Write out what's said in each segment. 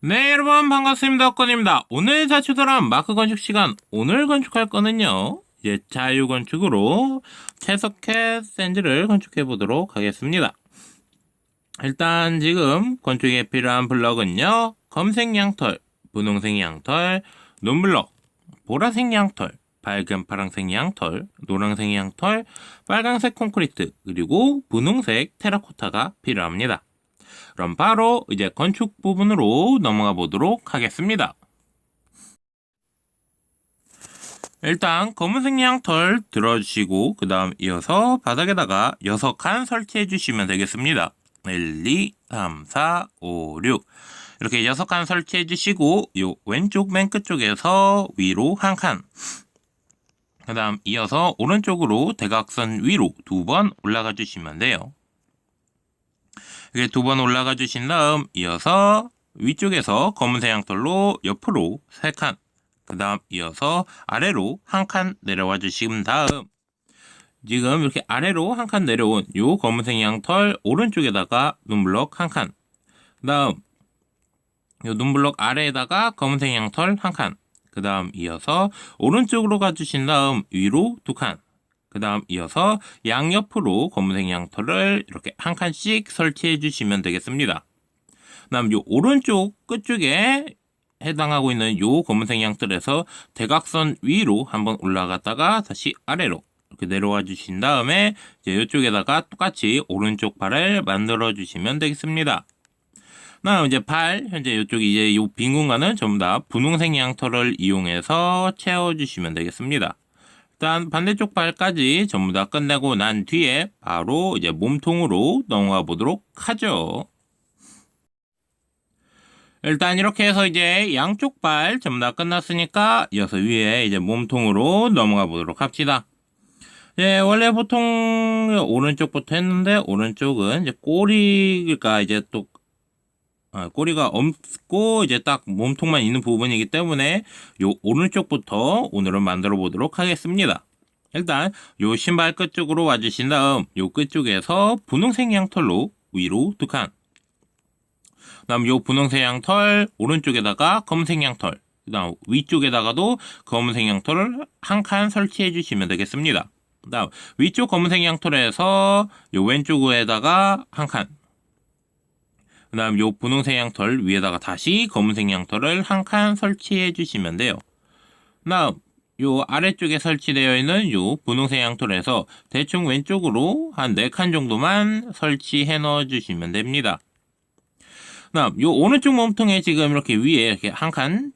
네, 여러분 반갑습니다. 건입니다. 오늘 자취도란 마크 건축 시간. 오늘 건축할 거는요. 이제 자유 건축으로 채석해 샌즈를 건축해 보도록 하겠습니다. 일단 지금 건축에 필요한 블럭은요. 검색 양털, 분홍색 양털, 눈블럭, 보라색 양털, 밝은 파란색 양털, 노란색 양털, 빨간색 콘크리트, 그리고 분홍색 테라코타가 필요합니다. 그럼 바로 이제 건축 부분으로 넘어가 보도록 하겠습니다. 일단 검은색 양털 들어주시고 그 다음 이어서 바닥에다가 6칸 설치해 주시면 되겠습니다. 1, 2, 3, 4, 5, 6 이렇게 6칸 설치해 주시고 요 왼쪽 맨 끝쪽에서 위로 한 칸. 그 다음 이어서 오른쪽으로 대각선 위로 두 번 올라가 주시면 돼요. 이렇게 두 번 올라가 주신 다음 이어서 위쪽에서 검은색 양털로 옆으로 세 칸, 그 다음 이어서 아래로 한 칸 내려와 주신 다음 지금 이렇게 아래로 한 칸 내려온 요 검은색 양털 오른쪽에다가 눈블럭 한 칸, 그 다음 요 눈블럭 아래에다가 검은색 양털 한 칸, 그 다음 이어서 오른쪽으로 가주신 다음 위로 두 칸, 그 다음 이어서 양옆으로 검은색 양털을 이렇게 한 칸씩 설치해 주시면 되겠습니다. 그 다음 요 오른쪽 끝쪽에 해당하고 있는 요 검은색 양털에서 대각선 위로 한번 올라갔다가 다시 아래로 이렇게 내려와 주신 다음에 이제 이쪽에다가 똑같이 오른쪽 발을 만들어 주시면 되겠습니다. 다음 이제 발 현재 이쪽 이제 요 빈 공간은 전부 다 분홍색 양털을 이용해서 채워 주시면 되겠습니다. 일단 반대쪽 발까지 전부 다 끝내고 난 뒤에 바로 이제 몸통으로 넘어가 보도록 하죠. 일단 이렇게 해서 이제 양쪽 발 전부 다 끝났으니까 이어서 위에 이제 몸통으로 넘어가 보도록 합시다. 예, 원래 보통 오른쪽부터 했는데 오른쪽은 이제 꼬리가 이제 또 아, 꼬리가 없고 이제 딱 몸통만 있는 부분이기 때문에 요 오른쪽부터 오늘은 만들어 보도록 하겠습니다. 일단 요 신발 끝 쪽으로 와주신 다음 요 끝 쪽에서 분홍색 양털로 위로 두 칸. 그다음 요 분홍색 양털 오른쪽에다가 검은색 양털. 그다음 위쪽에다가도 검은색 양털을 한 칸 설치해 주시면 되겠습니다. 그다음 위쪽 검은색 양털에서 요 왼쪽에다가 한 칸. 그 다음 요 분홍색 양털 위에다가 다시 검은색 양털을 한 칸 설치해 주시면 돼요. 그 다음 요 아래쪽에 설치되어 있는 요 분홍색 양털에서 대충 왼쪽으로 한 4칸 정도만 설치해 넣어 주시면 됩니다. 그 다음 요 오른쪽 몸통에 지금 이렇게 위에 이렇게 한 칸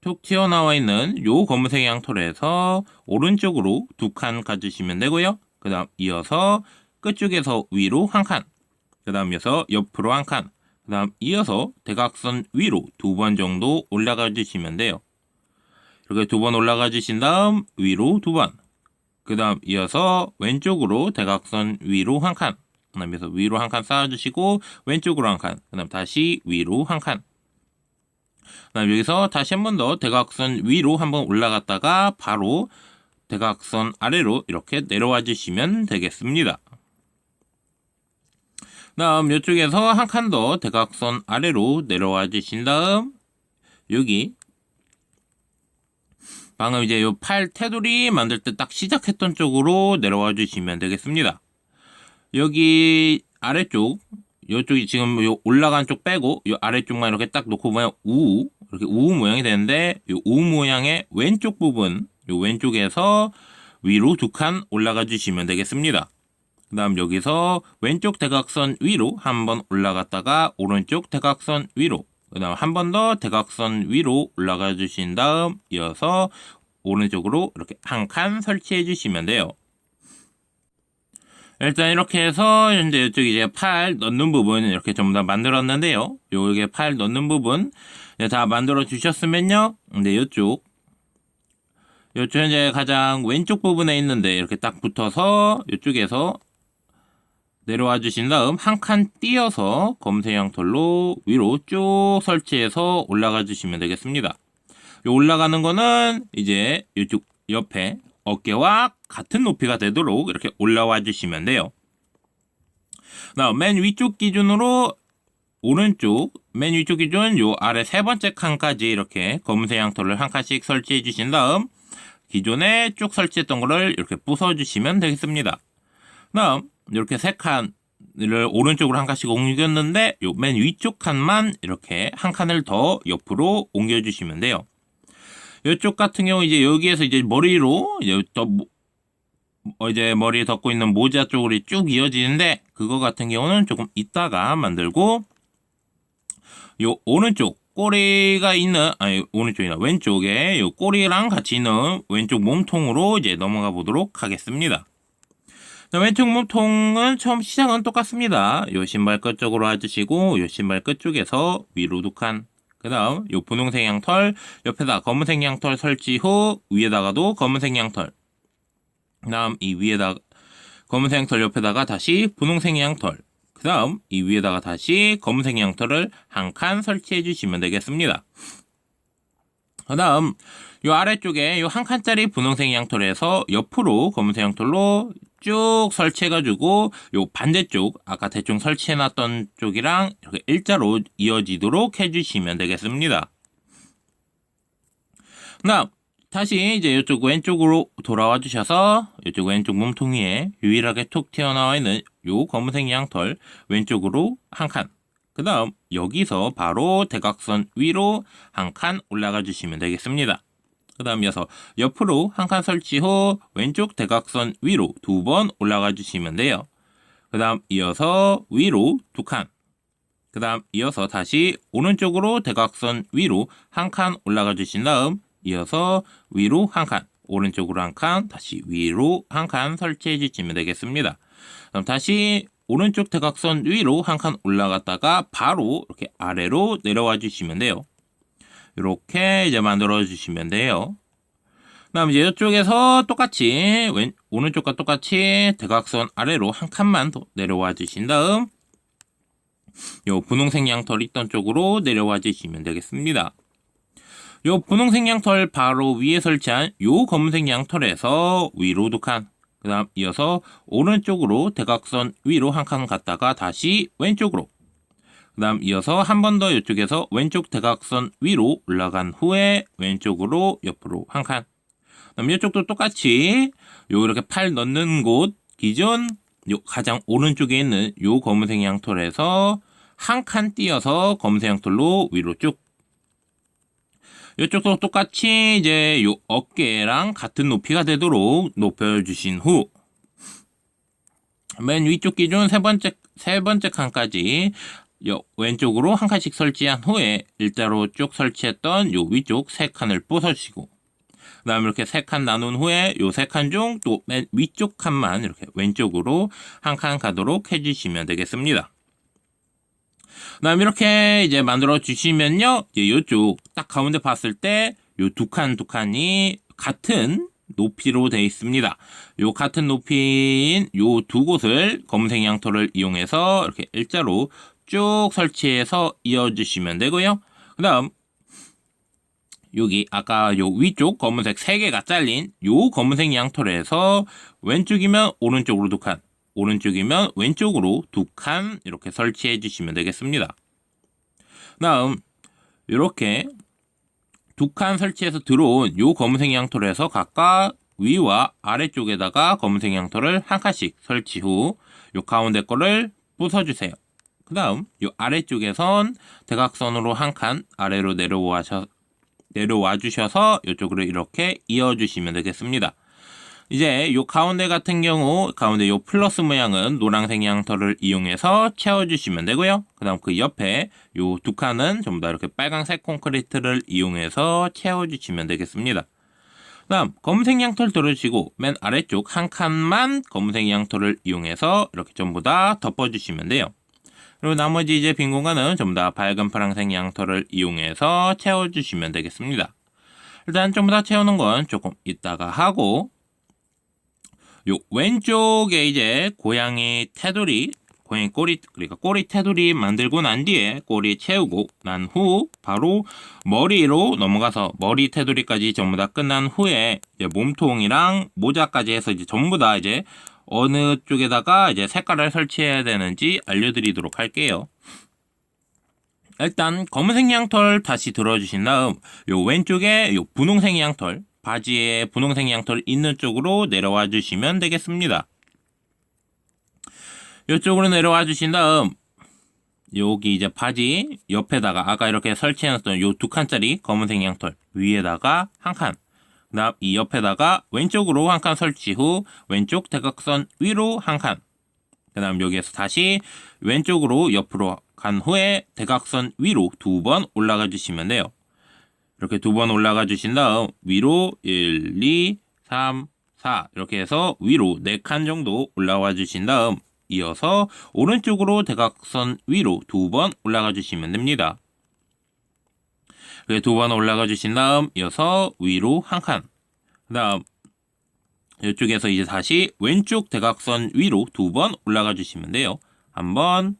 툭 튀어나와 있는 요 검은색 양털에서 오른쪽으로 두 칸 가주시면 되고요. 그 다음 이어서 끝쪽에서 위로 한 칸, 그 다음 이어서 옆으로 한 칸, 그 다음 이어서 대각선 위로 두 번 정도 올라가 주시면 돼요. 이렇게 두 번 올라가 주신 다음 위로 두 번. 그 다음 이어서 왼쪽으로 대각선 위로 한 칸. 그 다음 에서 위로 한 칸 쌓아주시고 왼쪽으로 한 칸. 그 다음 다시 위로 한 칸. 그 다음 여기서 다시 한 번 더 대각선 위로 한 번 올라갔다가 바로 대각선 아래로 이렇게 내려와 주시면 되겠습니다. 다음 이쪽에서 한 칸 더 대각선 아래로 내려와 주신 다음 여기 방금 이제 요 팔 테두리 만들 때 딱 시작했던 쪽으로 내려와 주시면 되겠습니다. 여기 아래쪽 요쪽이 지금 요 올라간 쪽 빼고 요 아래쪽만 이렇게 딱 놓고 보면 우 이렇게 우 모양이 되는데 요 우 모양의 왼쪽 부분 요 왼쪽에서 위로 두 칸 올라가 주시면 되겠습니다. 그 다음 여기서 왼쪽 대각선 위로 한 번 올라갔다가 오른쪽 대각선 위로 그 다음 한 번 더 대각선 위로 올라가 주신 다음 이어서 오른쪽으로 이렇게 한 칸 설치해 주시면 돼요. 일단 이렇게 해서 현재 이쪽 이제 팔 넣는 부분 이렇게 전부 다 만들었는데요. 요게 팔 넣는 부분 다 만들어 주셨으면요. 근데 이쪽 이쪽 현재 가장 왼쪽 부분에 있는데 이렇게 딱 붙어서 이쪽에서 내려와 주신 다음 한 칸 띄어서 검색 양털로 위로 쭉 설치해서 올라가 주시면 되겠습니다. 요 올라가는 거는 이제 이쪽 옆에 어깨와 같은 높이가 되도록 이렇게 올라와 주시면 돼요. 맨 위쪽 기준으로 오른쪽 맨 위쪽 기준 요 아래 세 번째 칸까지 이렇게 검은색 양털을 한 칸씩 설치해 주신 다음 기존에 쭉 설치했던 거를 이렇게 부숴 주시면 되겠습니다. 다음 이렇게 세 칸을 오른쪽으로 한 칸씩 옮겼는데 요 맨 위쪽 칸만 이렇게 한 칸을 더 옆으로 옮겨 주시면 돼요. 이쪽 같은 경우 이제 여기에서 이제 머리로 이제 더 이제 머리에 덮고 있는 모자 쪽으로 쭉 이어지는데 그거 같은 경우는 조금 이따가 만들고 요 오른쪽 꼬리가 있는 아니 오른쪽이나 왼쪽에 요 꼬리랑 같이 있는 왼쪽 몸통으로 이제 넘어가 보도록 하겠습니다. 자, 왼쪽 몸통은 처음 시작은 똑같습니다. 요 신발 끝 쪽으로 와주시고 요 신발 끝 쪽에서 위로 두 칸. 그 다음 요 분홍색 양털 옆에다 검은색 양털 설치 후 위에다가도 검은색 양털 그 다음 이 위에다가 검은색 양털 옆에다가 다시 분홍색 양털 그 다음 이 위에다가 다시 검은색 양털을 한 칸 설치해 주시면 되겠습니다. 그 다음 요 아래쪽에 요 한 칸짜리 분홍색 양털에서 옆으로 검은색 양털로 쭉 설치해가지고 요 반대쪽 아까 대충 설치해놨던 쪽이랑 이렇게 일자로 이어지도록 해주시면 되겠습니다. 그 다음 다시 이제 이쪽 왼쪽으로 돌아와 주셔서 이쪽 왼쪽 몸통 위에 유일하게 툭 튀어나와 있는 요 검은색 양털 왼쪽으로 한 칸. 그 다음 여기서 바로 대각선 위로 한 칸 올라가 주시면 되겠습니다. 그 다음 이어서 옆으로 한 칸 설치 후 왼쪽 대각선 위로 두 번 올라가 주시면 돼요. 그 다음 이어서 위로 두 칸. 그 다음 이어서 다시 오른쪽으로 대각선 위로 한 칸 올라가 주신 다음 이어서 위로 한 칸, 오른쪽으로 한 칸, 다시 위로 한 칸 설치해 주시면 되겠습니다. 그럼 다시 오른쪽 대각선 위로 한 칸 올라갔다가 바로 이렇게 아래로 내려와 주시면 돼요. 이렇게 이제 만들어 주시면 돼요. 그다음 이제 이쪽에서 똑같이 왼 오른쪽과 똑같이 대각선 아래로 한 칸만 더 내려와 주신 다음 요 분홍색 양털 있던 쪽으로 내려와 주시면 되겠습니다. 요 분홍색 양털 바로 위에 설치한 요 검은색 양털에서 위로 두 칸, 그 다음 이어서 오른쪽으로 대각선 위로 한 칸 갔다가 다시 왼쪽으로, 그 다음 이어서 한 번 더 이쪽에서 왼쪽 대각선 위로 올라간 후에 왼쪽으로 옆으로 한 칸, 그 다음 이쪽도 똑같이 요 이렇게 팔 넣는 곳 기준 요 가장 오른쪽에 있는 요 검은색 양털에서 한 칸 띄어서 검은색 양털로 위로 쭉. 이쪽도 똑같이 이제 요 어깨랑 같은 높이가 되도록 높여주신 후, 맨 위쪽 기준 세 번째, 세 번째 칸까지 요 왼쪽으로 한 칸씩 설치한 후에 일자로 쭉 설치했던 요 위쪽 세 칸을 부서주시고, 그 다음에 이렇게 세 칸 나눈 후에 요 세 칸 중 또 맨 위쪽 칸만 이렇게 왼쪽으로 한 칸 가도록 해주시면 되겠습니다. 그 다음 이렇게 이제 만들어 주시면요. 이제 요쪽 딱 가운데 봤을 때 요 두 칸 두 칸이 같은 높이로 되어 있습니다. 요 같은 높이인 요 두 곳을 검은색 양털을 이용해서 이렇게 일자로 쭉 설치해서 이어 주시면 되고요. 그 다음 여기 아까 요 위쪽 검은색 세 개가 잘린 요 검은색 양털에서 왼쪽이면 오른쪽으로 두 칸, 오른쪽이면 왼쪽으로 두 칸 이렇게 설치해 주시면 되겠습니다. 다음 이렇게 두 칸 설치해서 들어온 요 검은색 양털에서 각각 위와 아래쪽에다가 검은색 양털을 한 칸씩 설치 후 요 가운데 거를 부숴주세요. 그 다음 요 아래쪽에선 대각선으로 한 칸 아래로 내려와셔, 내려와 주셔서 이쪽으로 이렇게 이어 주시면 되겠습니다. 이제 요 가운데 같은 경우 가운데 요 플러스 모양은 노란색 양털을 이용해서 채워주시면 되고요. 그 다음 그 옆에 요 두 칸은 전부 다 이렇게 빨강색 콘크리트를 이용해서 채워주시면 되겠습니다. 그 다음 검은색 양털 들어주시고 맨 아래쪽 한 칸만 검은색 양털을 이용해서 이렇게 전부 다 덮어주시면 돼요. 그리고 나머지 이제 빈 공간은 전부 다 밝은 파란색 양털을 이용해서 채워주시면 되겠습니다. 일단 전부 다 채우는 건 조금 이따가 하고 요 왼쪽에 이제 고양이 테두리 고양이 꼬리 그러니까 꼬리 테두리 만들고 난 뒤에 꼬리 채우고 난 후 바로 머리로 넘어가서 머리 테두리까지 전부 다 끝난 후에 몸통이랑 모자까지 해서 이제 전부 다 이제 어느 쪽에다가 이제 색깔을 설치해야 되는지 알려드리도록 할게요. 일단 검은색 양털 다시 들어주신 다음 요 왼쪽에 요 분홍색 양털 바지에 분홍색 양털 있는 쪽으로 내려와 주시면 되겠습니다. 이쪽으로 내려와 주신 다음 여기 이제 바지 옆에다가 아까 이렇게 설치해놨던 요 두 칸짜리 검은색 양털 위에다가 한 칸. 그다음 이 옆에다가 왼쪽으로 한 칸 설치 후 왼쪽 대각선 위로 한 칸. 그다음 여기에서 다시 왼쪽으로 옆으로 간 후에 대각선 위로 두 번 올라가 주시면 돼요. 이렇게 두 번 올라가 주신 다음 위로 1, 2, 3, 4 이렇게 해서 위로 네 칸 정도 올라와 주신 다음 이어서 오른쪽으로 대각선 위로 두 번 올라가 주시면 됩니다. 두 번 올라가 주신 다음 이어서 위로 한 칸. 그 다음 이쪽에서 이제 다시 왼쪽 대각선 위로 두 번 올라가 주시면 돼요. 한 번,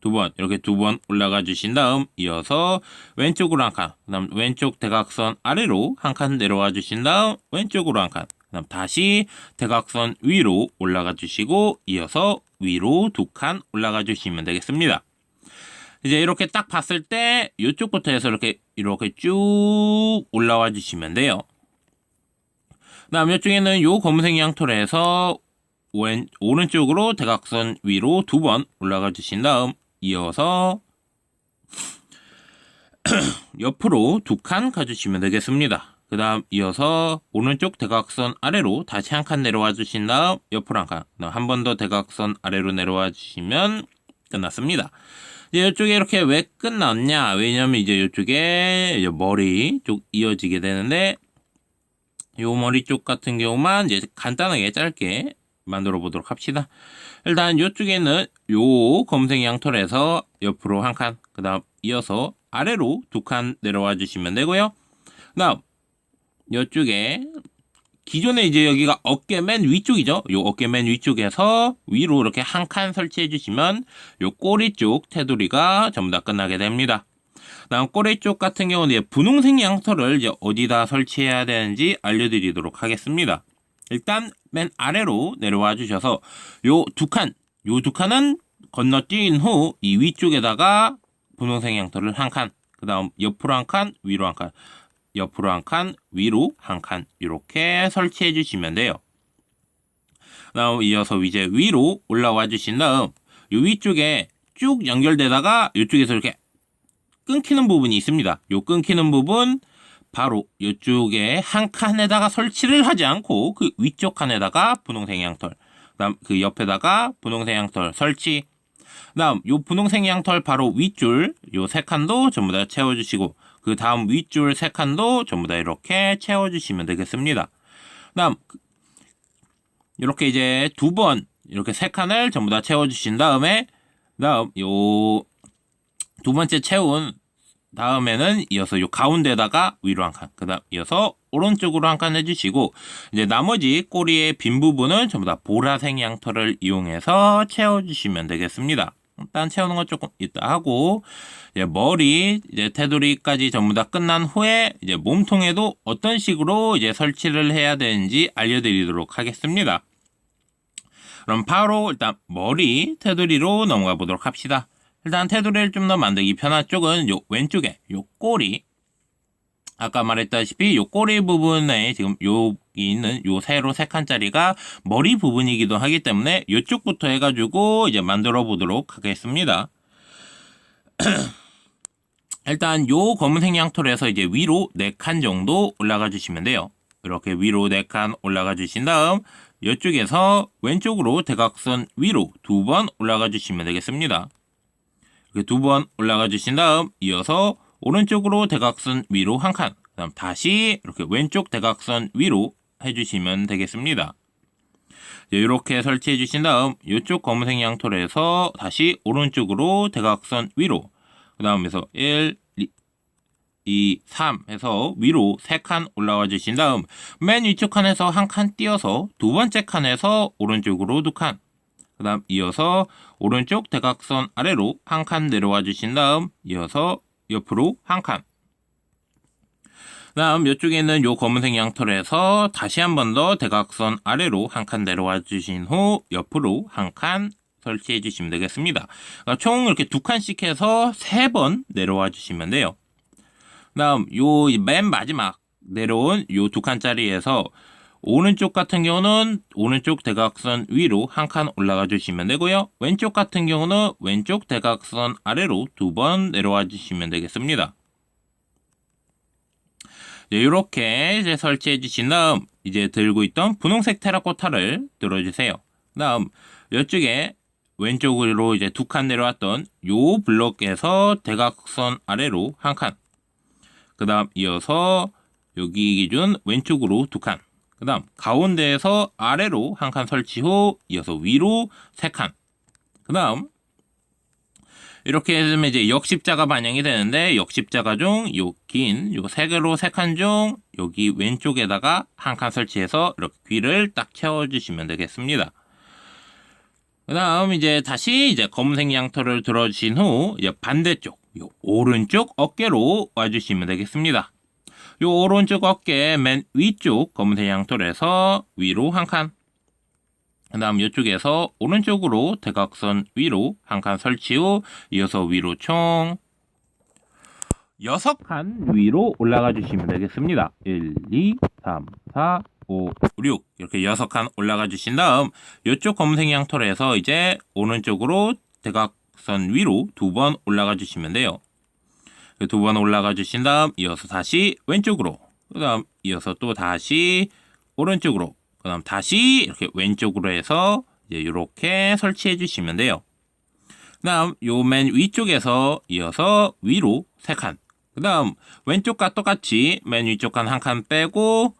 두 번, 이렇게 두 번 올라가 주신 다음 이어서 왼쪽으로 한 칸, 그 다음 왼쪽 대각선 아래로 한 칸 내려와 주신 다음 왼쪽으로 한 칸, 그 다음 다시 대각선 위로 올라가 주시고 이어서 위로 두 칸 올라가 주시면 되겠습니다. 이제 이렇게 딱 봤을 때 이쪽부터 해서 이렇게 이렇게 쭉 올라와 주시면 돼요. 다음 이쪽에는 요 검은색 양털 에서 왼, 오른쪽으로 대각선 위로 두 번 올라가 주신 다음 이어서 옆으로 두 칸 가주시면 되겠습니다. 그 다음 이어서 오른쪽 대각선 아래로 다시 한 칸 내려와 주신 다음 옆으로 한 칸, 한 번 더 대각선 아래로 내려와 주시면 끝났습니다. 이쪽에 이렇게 왜 끝났냐? 왜냐면 이제 이쪽에 이제 머리 쪽 이어지게 되는데 요 머리 쪽 같은 경우만 이제 간단하게 짧게 만들어 보도록 합시다. 일단 이쪽에는 요 검색 양털에서 옆으로 한 칸, 그 다음 이어서 아래로 두 칸 내려와 주시면 되고요. 그 다음 이쪽에 기존에 이제 여기가 어깨 맨 위쪽이죠. 요 어깨 맨 위쪽에서 위로 이렇게 한 칸 설치해 주시면 요 꼬리 쪽 테두리가 전부 다 끝나게 됩니다. 다음 꼬리 쪽 같은 경우는 분홍색 양털을 이제 어디다 설치해야 되는지 알려드리도록 하겠습니다. 일단 맨 아래로 내려와 주셔서 요 두 칸, 요 두 칸은 건너뛴 후 이 위쪽에다가 분홍색 양털을 한 칸, 그 다음 옆으로 한 칸, 위로 한 칸, 옆으로 한 칸, 위로 한 칸 이렇게 설치해 주시면 돼요. 다음 이어서 이제 위로 올라와 주신 다음 요 위쪽에 쭉 연결되다가 이쪽에서 이렇게 끊기는 부분이 있습니다. 요 끊기는 부분 바로 이쪽에 한 칸에다가 설치를 하지 않고 그 위쪽 칸에다가 분홍색 양털 그다음 그 옆에다가 분홍색 양털 설치 그다음 요 분홍색 양털 바로 윗줄 요 세 칸도 전부 다 채워주시고 그 다음 윗줄 세 칸도 전부 다 이렇게 채워주시면 되겠습니다. 다음 이렇게 이제 두 번 이렇게 세 칸을 전부 다 채워주신 다음에 다음 요 두 번째 채운 다음에는 이어서 요 가운데다가 위로 한 칸, 그 다음 이어서 오른쪽으로 한 칸 해주시고 이제 나머지 꼬리의 빈 부분은 전부 다 보라색 양털을 이용해서 채워주시면 되겠습니다. 일단 채우는 건 조금 이따 하고 이제 머리 이제 테두리까지 전부 다 끝난 후에 이제 몸통에도 어떤 식으로 이제 설치를 해야 되는지 알려드리도록 하겠습니다. 그럼 바로 일단 머리 테두리로 넘어가 보도록 합시다. 일단 테두리를 좀 더 만들기 편한 쪽은 요 왼쪽에 요 꼬리 아까 말했다시피 요 꼬리 부분에 지금 여기 있는 요 세로 세 칸짜리가 머리 부분이기도 하기 때문에 요쪽부터 해가지고 이제 만들어 보도록 하겠습니다. 일단 요 검은색 양털에서 이제 위로 4칸 정도 올라가 주시면 돼요. 이렇게 위로 4칸 올라가 주신 다음 이쪽에서 왼쪽으로 대각선 위로 두 번 올라가 주시면 되겠습니다. 이렇게 두 번 올라가 주신 다음 이어서 오른쪽으로 대각선 위로 한 칸, 그 다음 다시 이렇게 왼쪽 대각선 위로 해주시면 되겠습니다. 이렇게 설치해 주신 다음 이쪽 검은색 양털에서 다시 오른쪽으로 대각선 위로 그 다음에서 1, 2, 3 해서 위로 3칸 올라와 주신 다음 맨 위쪽 칸에서 한 칸 띄어서 두 번째 칸에서 오른쪽으로 두 칸, 그 다음 이어서 오른쪽 대각선 아래로 한 칸 내려와 주신 다음 이어서 옆으로 한 칸. 다음 이쪽에 있는 요 검은색 양털에서 다시 한 번 더 대각선 아래로 한 칸 내려와 주신 후 옆으로 한 칸 설치해 주시면 되겠습니다. 그러니까 총 이렇게 두 칸씩 해서 세 번 내려와 주시면 돼요. 다음 요 맨 마지막 내려온 요 두 칸짜리에서 오른쪽 같은 경우는 오른쪽 대각선 위로 한 칸 올라가 주시면 되고요. 왼쪽 같은 경우는 왼쪽 대각선 아래로 두 번 내려와 주시면 되겠습니다. 이렇게 이제 설치해 주신 다음 이제 들고 있던 분홍색 테라코타를 들어주세요. 다음 이쪽에 왼쪽으로 이제 두 칸 내려왔던 요 블럭에서 대각선 아래로 한 칸. 그 다음 이어서 여기 기준 왼쪽으로 두 칸. 그 다음 가운데에서 아래로 한 칸 설치 후 이어서 위로 세 칸. 그 다음 이렇게 해주면 이제 역십자가 반영이 되는데 역십자가 중요긴요세 개로 세 칸 중 여기 왼쪽에다가 한 칸 설치해서 이렇게 귀를 딱 채워주시면 되겠습니다. 그 다음 이제 다시 이제 검은색 양털을 들어주신 후 이제 반대쪽 요 오른쪽 어깨로 와주시면 되겠습니다. 요 오른쪽 어깨 맨 위쪽 검은색 양털에서 위로 한 칸. 그 다음 이쪽에서 오른쪽으로 대각선 위로 한 칸 설치 후 이어서 위로 총 여섯 칸 위로 올라가 주시면 되겠습니다. 1, 2, 3, 4, 5, 6 이렇게 여섯 칸 올라가 주신 다음 이쪽 검은색 양털에서 이제 오른쪽으로 대각선 위로 두 번 올라가 주시면 돼요. 두 번 올라가 주신 다음 이어서 다시 왼쪽으로 그 다음 이어서 또 다시 오른쪽으로 그 다음 다시 이렇게 왼쪽으로 해서 이제 이렇게 설치해 주시면 돼요. 그 다음 요 맨 위쪽에서 이어서 위로 세 칸. 그 다음 왼쪽과 똑같이 맨 위쪽 칸 한 칸 빼고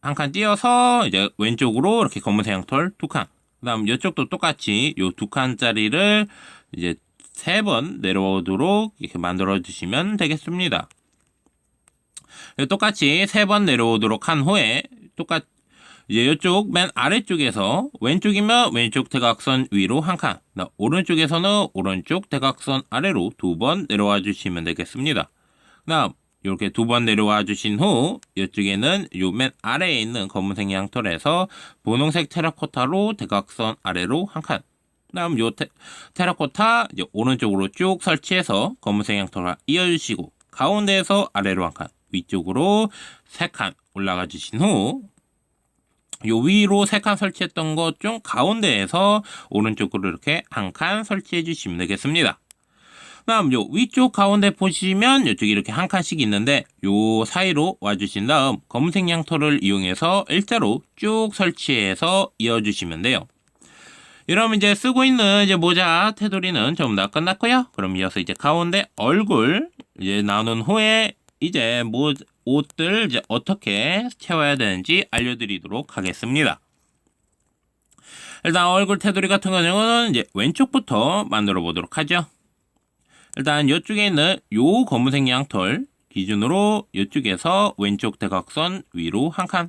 한 칸 띄어서 이제 왼쪽으로 이렇게 검은색 양털 두 칸. 그 다음 이쪽도 똑같이 요 두 칸짜리를 이제 세 번 내려오도록 이렇게 만들어 주시면 되겠습니다. 똑같이 세 번 내려오도록 한 후에 똑같 이제 이쪽 맨 아래쪽에서 왼쪽이면 왼쪽 대각선 위로 한 칸, 오른쪽에서는 오른쪽 대각선 아래로 두 번 내려와 주시면 되겠습니다. 다음 이렇게 두 번 내려와 주신 후 이쪽에는 요 맨 아래에 있는 검은색 양털에서 분홍색 테라코타로 대각선 아래로 한 칸. 다음 요 테, 테라코타 이제 오른쪽으로 쭉 설치해서 검은색 양털을 이어주시고 가운데에서 아래로 한 칸, 위쪽으로 세 칸 올라가 주신 후 요 위로 세 칸 설치했던 것 중 가운데에서 오른쪽으로 이렇게 한 칸 설치해 주시면 되겠습니다. 다음 요 위쪽 가운데 보시면 이쪽에 이렇게 한 칸씩 있는데 요 사이로 와주신 다음 검은색 양털을 이용해서 일자로 쭉 설치해서 이어주시면 돼요. 이러면 이제 쓰고 있는 이제 모자 테두리는 전부 다 끝났고요. 그럼 이어서 이제 가운데 얼굴 이제 나눈 후에 이제 모 옷들 이제 어떻게 채워야 되는지 알려드리도록 하겠습니다. 일단 얼굴 테두리 같은 경우는 이제 왼쪽부터 만들어 보도록 하죠. 일단 이쪽에 있는 요 검은색 양털 기준으로 이쪽에서 왼쪽 대각선 위로 한 칸.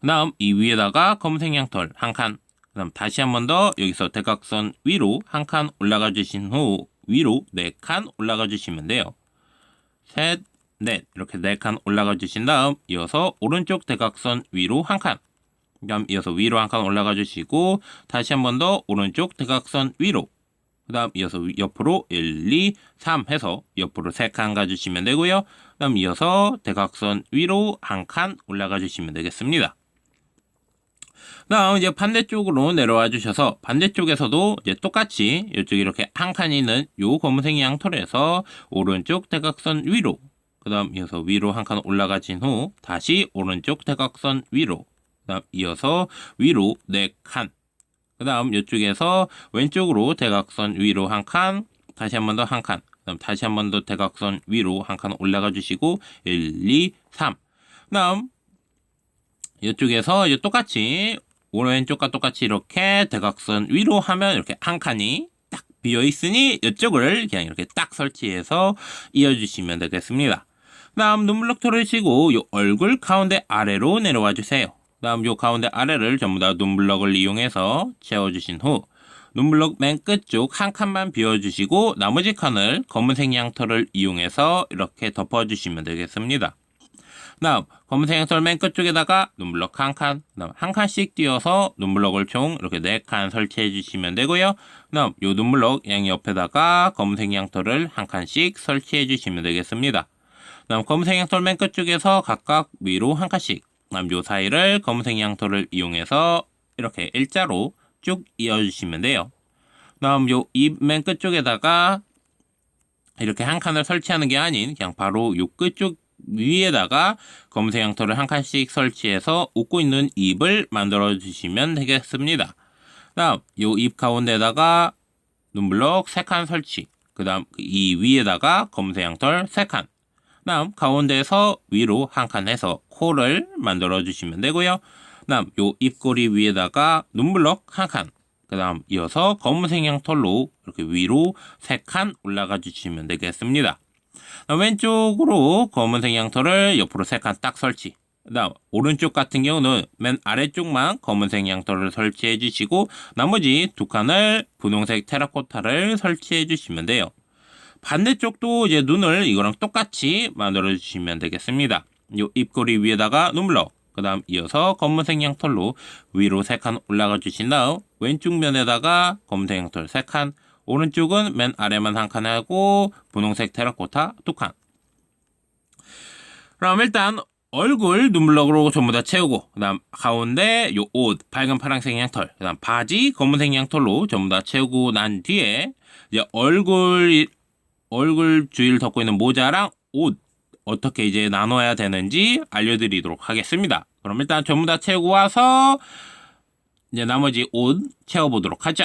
그 다음 이 위에다가 검은색 양털 한 칸. 그 다음 다시 한 번 더 여기서 대각선 위로 한 칸 올라가 주신 후 위로 네 칸 올라가 주시면 돼요. 셋, 넷 이렇게 네 칸 올라가 주신 다음 이어서 오른쪽 대각선 위로 한 칸. 그다음 이어서 위로 한 칸 올라가 주시고 다시 한 번 더 오른쪽 대각선 위로 그 다음 이어서 옆으로 1, 2, 3 해서 옆으로 3칸 가주시면 되고요. 그 다음 이어서 대각선 위로 한 칸 올라가 주시면 되겠습니다. 그 다음 이제 반대쪽으로 내려와 주셔서 반대쪽에서도 이제 똑같이 이쪽 이렇게 한 칸이 있는 요 검은색 양털에서 오른쪽 대각선 위로 그 다음 이어서 위로 한 칸 올라가신 후 다시 오른쪽 대각선 위로 그 다음 이어서 위로 4칸 그 다음 이쪽에서 왼쪽으로 대각선 위로 한 칸, 다시 한 번 더 한 칸, 그 다음 다시 한 번 더 대각선 위로 한 칸 올라가 주시고 1, 2, 3. 그 다음 이쪽에서 똑같이 오른쪽과 똑같이 이렇게 대각선 위로 하면 이렇게 한 칸이 딱 비어 있으니 이쪽을 그냥 이렇게 딱 설치해서 이어주시면 되겠습니다. 다음 눈블럭 털으시고 이 얼굴 가운데 아래로 내려와 주세요. 다음 요 가운데 아래를 전부 다 눈블럭을 이용해서 채워주신 후 눈블럭 맨 끝쪽 한 칸만 비워주시고 나머지 칸을 검은색 양털을 이용해서 이렇게 덮어주시면 되겠습니다. 다음 검은색 양털 맨 끝쪽에다가 눈블럭 한 칸, 그다음 한 칸씩 띄어서 눈블럭을 총 이렇게 네 칸 설치해 주시면 되고요. 그다음 요 눈블럭 양 옆에다가 검은색 양털을 한 칸씩 설치해 주시면 되겠습니다. 그다음 검은색 양털 맨 끝쪽에서 각각 위로 한 칸씩, 요 사이를 검은색 양털을 이용해서 이렇게 일자로 쭉 이어주시면 돼요. 그다음 요 입 맨 끝쪽에다가 이렇게 한 칸을 설치하는 게 아닌 그냥 바로 요 끝쪽 위에다가 검은색 양털을 한 칸씩 설치해서 웃고 있는 입을 만들어 주시면 되겠습니다. 다음 요 입 가운데다가 눈블럭 3칸 설치 그 다음 이 위에다가 검은색 양털 3칸 다음 가운데에서 위로 한 칸 해서 코를 만들어 주시면 되고요. 다음 요 입꼬리 위에다가 눈블럭 한 칸. 그 다음 이어서 검은색 양털로 이렇게 위로 세 칸 올라가 주시면 되겠습니다. 왼쪽으로 검은색 양털을 옆으로 세 칸 딱 설치. 그 다음 오른쪽 같은 경우는 맨 아래쪽만 검은색 양털을 설치해 주시고 나머지 두 칸을 분홍색 테라코타를 설치해 주시면 돼요. 반대쪽도 이제 눈을 이거랑 똑같이 만들어 주시면 되겠습니다. 요 입꼬리 위에다가 눈블럭 그 다음 이어서 검은색 양털로 위로 3칸 올라가 주신 다음 왼쪽 면에다가 검은색 양털 3칸 오른쪽은 맨 아래만 한 칸 하고 분홍색 테라코타 2칸. 그럼 일단 얼굴 눈블럭으로 전부 다 채우고 그 다음 가운데 요 옷 밝은 파란색 양털 그 다음 바지 검은색 양털로 전부 다 채우고 난 뒤에 이제 얼굴 얼굴 주위를 덮고 있는 모자랑 옷 어떻게 이제 나눠야 되는지 알려드리도록 하겠습니다. 그럼 일단 전부 다 채우고 와서 이제 나머지 옷 채워보도록 하죠.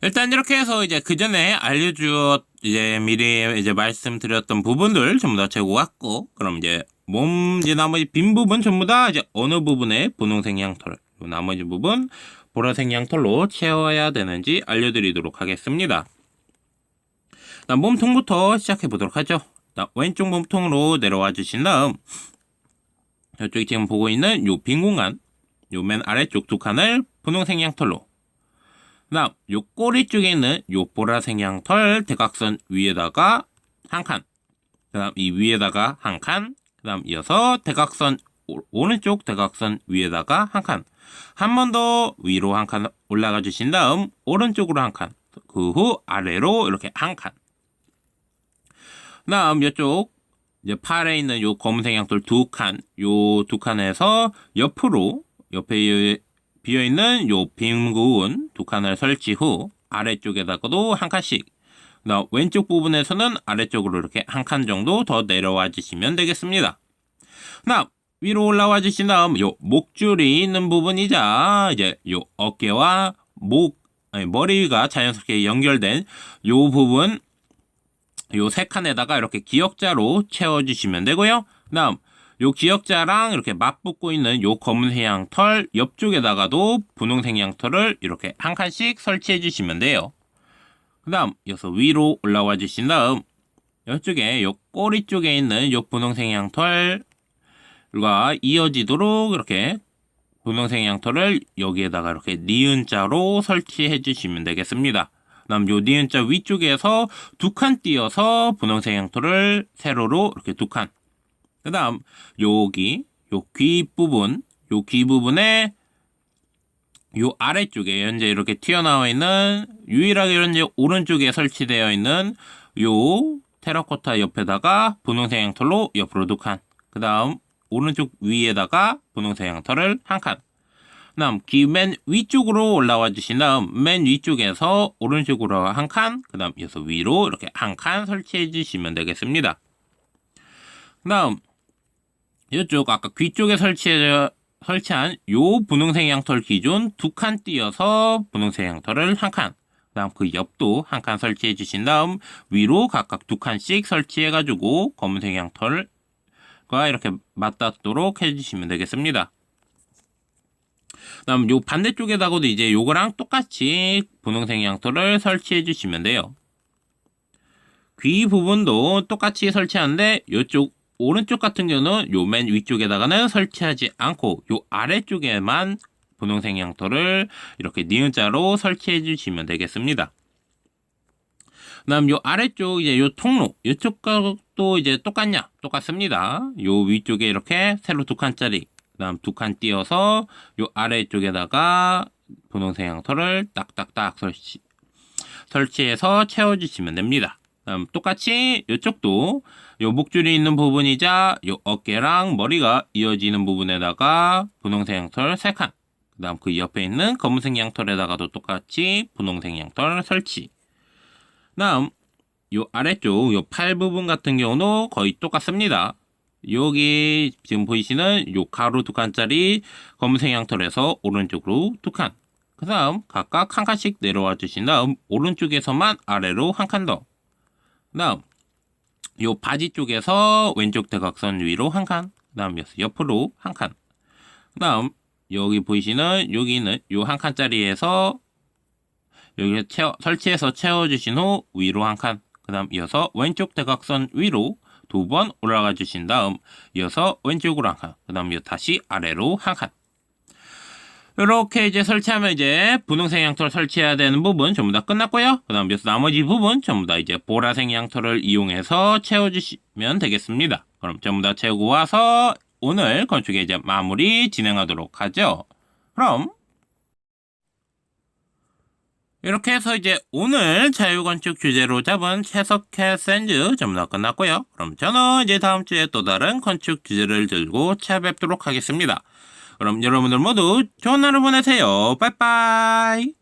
일단 이렇게 해서 이제 그 전에 알려주었 이제 미리 이제 말씀드렸던 부분들 전부 다 채우고 왔고 그럼 이제 몸 이제 나머지 빈 부분 전부 다 이제 어느 부분에 분홍색 양털 요 나머지 부분 보라색 양털로 채워야 되는지 알려드리도록 하겠습니다. 몸통부터 시작해 보도록 하죠. 왼쪽 몸통으로 내려와 주신 다음 저쪽에 지금 보고 있는 요 빈 공간 요 맨 아래쪽 두 칸을 분홍색 양털로 다음 요 꼬리 쪽에 있는 요 보라색 양털 대각선 위에다가 한 칸. 그다음 이 위에다가 한 칸. 그다음 이어서 대각선 오- 오른쪽 대각선 위에다가 한 칸. 한 번 더 위로 한 칸 올라가 주신 다음 오른쪽으로 한 칸. 그 후 아래로 이렇게 한 칸. 그다음 이쪽 이제 팔에 있는 요 검은색 양털 두 칸. 요 두 칸에서 옆으로 옆에 비어 있는 요빈 부분 두 칸을 설치 후 아래쪽에다가도 한 칸씩. 그다음 왼쪽 부분에서는 아래쪽으로 이렇게 한 칸 정도 더 내려와 주시면 되겠습니다. 그다음 위로 올라와 주신 다음 요 목줄이 있는 부분이자 이제 요 어깨와 목 아니, 머리가 자연스럽게 연결된 요 부분 요 세 칸에다가 이렇게 기역자로 채워 주시면 되고요. 그다음 요 기역자랑 이렇게 맞붙고 있는 요 검은색 양털 옆쪽에다가도 분홍색 양털을 이렇게 한 칸씩 설치해 주시면 돼요. 그 다음 여기서 위로 올라와 주신 다음 이쪽에 요 꼬리 쪽에 있는 요 분홍색 양털과 이어지도록 이렇게 분홍색 양털을 여기에다가 이렇게 니은자로 설치해 주시면 되겠습니다. 그다음 요 니은자 위쪽에서 두 칸 띄어서 분홍색 양털을 세로로 이렇게 두 칸. 그다음 여기 요 귀 부분 요 귀 부분에 요 아래쪽에 현재 이렇게 튀어나와 있는 유일하게 현재 오른쪽에 설치되어 있는 요 테라코타 옆에다가 분홍색 양털로 옆으로 두 칸. 그 다음 오른쪽 위에다가 분홍색 양털을 한 칸. 다음 귀맨 위쪽으로 올라와 주신 다음 맨 위쪽에서 오른쪽으로 한 칸, 그 다음 이어서 위로 이렇게 한 칸 설치해 주시면 되겠습니다. 그 다음 이쪽 아까 귀 쪽에 설치해 설치한 요 분홍색 양털 기존 두 칸 띄어서 분홍색 양털을 한 칸. 그 다음 그 옆도 한 칸 설치해 주신 다음 위로 각각 두 칸씩 설치해 가지고 검은색 양털과 이렇게 맞닿도록 해 주시면 되겠습니다. 그다음 요 반대쪽에다가도 이제 요거랑 똑같이 분홍색 양털을 설치해 주시면 돼요. 귀 부분도 똑같이 설치하는데 요쪽 오른쪽 같은 경우는 요 맨 위쪽에다가는 설치하지 않고 요 아래쪽에만 분홍색 양털을 이렇게 니은자로 설치해 주시면 되겠습니다. 그다음 요 아래쪽 이제 요 통로 이쪽도 이제 똑같냐? 똑같습니다. 요 위쪽에 이렇게 세로 두 칸짜리 그다음 두 칸 띄어서 요 아래쪽에다가 분홍색 양털을 딱딱딱 설치 설치해서 채워주시면 됩니다. 그다음 똑같이 이쪽도 요 목줄이 있는 부분이자 요 어깨랑 머리가 이어지는 부분에다가 분홍색 양털 3칸 그 다음 그 옆에 있는 검은색 양털에다가도 똑같이 분홍색 양털 설치 다음 요 아래쪽 요 팔 부분 같은 경우도 거의 똑같습니다. 여기 지금 보이시는 요 가로 두 칸짜리 검은색 양털에서 오른쪽으로 두 칸. 그 다음 각각 한 칸씩 내려와 주신 다음 오른쪽에서만 아래로 한 칸 더. 그 다음 요 바지 쪽에서 왼쪽 대각선 위로 한 칸. 그 다음 옆으로 한 칸. 그 다음 여기 보이시는 여기 있는 요 한 칸짜리에서 여기 채워, 설치해서 채워주신 후 위로 한 칸. 그 다음 이어서 왼쪽 대각선 위로 두 번 올라가 주신 다음 이어서 왼쪽으로 한 칸. 그 다음 다시 아래로 한 칸. 이렇게 이제 설치하면 이제 분홍색 양털 설치해야 되는 부분 전부 다 끝났고요. 그 다음 나머지 부분 전부 다 이제 보라색 양털을 이용해서 채워주시면 되겠습니다. 그럼 전부 다 채우고 와서 오늘 건축에 이제 마무리 진행하도록 하죠. 그럼 이렇게 해서 이제 오늘 자유건축 주제로 잡은 채석해 샌즈 다 끝났고요. 그럼 저는 이제 다음 주에 또 다른 건축 주제를 들고 찾아뵙도록 하겠습니다. 그럼 여러분들 모두 좋은 하루 보내세요. 빠이빠이.